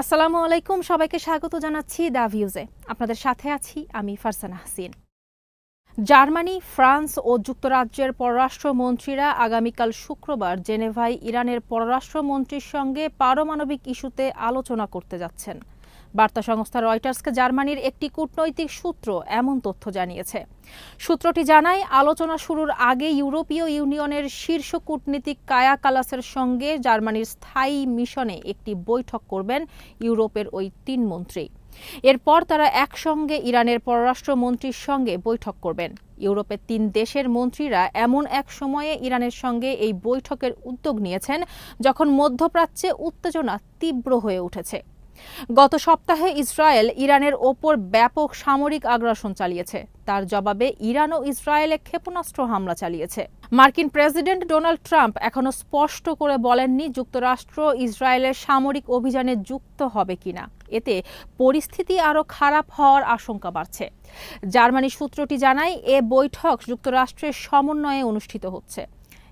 আসসালামু আলাইকুম, সবাইকে স্বাগত জানাচ্ছি দ্য ভিউজে। আপনাদের সাথে আছি আমি ফারসানা হাসিন। জার্মানি, ফ্রান্স ও যুক্তরাজ্যের পররাষ্ট্রমন্ত্রীরা আগামীকাল শুক্রবার জেনেভায় ইরানের পররাষ্ট্রমন্ত্রীর সঙ্গে পারমাণবিক ইস্যুতে আলোচনা করতে যাচ্ছেন। বার্তা সংস্থা রয়টার্সকে জার্মানির একটি কূটনৈতিক সূত্র এমন তথ্য জানিয়েছে। সূত্রটি জানায়, আলোচনা শুরুর আগে ইউরোপীয় ইউনিয়নের শীর্ষ কূটনীতিক কায়া কালাসের সঙ্গে জার্মানির স্থায়ী মিশনে একটি বৈঠক করবেন ইউরোপের ওই তিন মন্ত্রী। এরপর তারা একসঙ্গে ইরানের পররাষ্ট্রমন্ত্রীর সঙ্গে বৈঠক করবেন। ইউরোপের তিন দেশের মন্ত্রীরা এমন এক সময়ে ইরানের সঙ্গে এই বৈঠকের উদ্যোগ নিয়েছেন, যখন মধ্যপ্রাচ্যে উত্তেজনা তীব্র হয়ে উঠেছে। গত সপ্তাহে ইসরায়েল ইরানের ওপর ব্যাপক সামরিক আগ্রাসন চালিয়েছে। তার জবাবে ইরান ও ইসরায়েলে ক্ষেপণাস্ত্র হামলা চালিয়েছে। মার্কিন প্রেসিডেন্ট ডোনাল্ড ট্রাম্প এখনও স্পষ্ট করে বলেননি যুক্তরাষ্ট্র ইসরায়েলের সামরিক অভিযানে যুক্ত হবে কিনা। এতে পরিস্থিতি আরও খারাপ হওয়ার আশঙ্কা বাড়ছে। জার্মানি সূত্রটি জানায়, এ বৈঠক যুক্তরাষ্ট্রের সমন্বয়ে অনুষ্ঠিত হচ্ছে।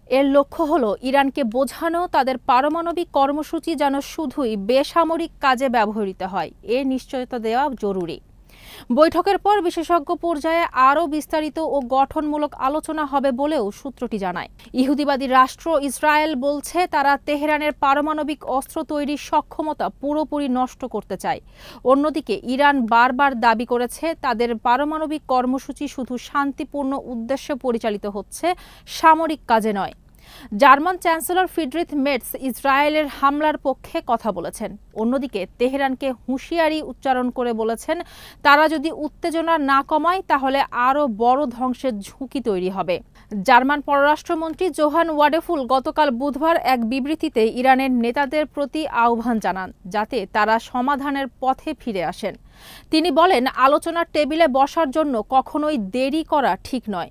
এর লক্ষ্য হলো ইরানকে বোঝানো, তাদের পারমাণবিক কর্মসূচি যেন শুধুই বেসামরিক কাজে ব্যবহৃত হয়। এ নিশ্চয়তা দেওয়া জরুরি। বৈঠকের পর বিশেষজ্ঞ পর্যায়ে আরও বিস্তারিত ও গঠনমূলক আলোচনা হবে বলেও সূত্রটি জানায়। ইহুদিবাদী রাষ্ট্র ইসরায়েল বলছে, তারা তেহরানের পারমাণবিক অস্ত্র তৈরির সক্ষমতা পুরোপুরি নষ্ট করতে চায়। অন্যদিকে, ইরান বারবার দাবি করেছে, তাদের পারমাণবিক কর্মসূচি শুধু শান্তিপূর্ণ উদ্দেশ্যে পরিচালিত হচ্ছে, সামরিক কাজে নয়। জার্মান চ্যান্সেলর ফিডরিথ মেটস ইসরায়েলের হামলার পক্ষে কথা বলেছেন। অন্যদিকে তেহরানকে হুঁশিয়ারি উচ্চারণ করে বলেছেন, তারা যদি উত্তেজনা না কমায়, তাহলে আরও বড় ধ্বংসের ঝুঁকি তৈরি হবে। জার্মান পররাষ্ট্রমন্ত্রী জোহান ওয়াডেফুল গতকাল বুধবার এক বিবৃতিতে ইরানের নেতাদের প্রতি আহ্বান জানান, যাতে তারা সমাধানের পথে ফিরে আসেন। তিনি বলেন, আলোচনার টেবিলে বসার জন্য কখনোই দেরি করা ঠিক নয়।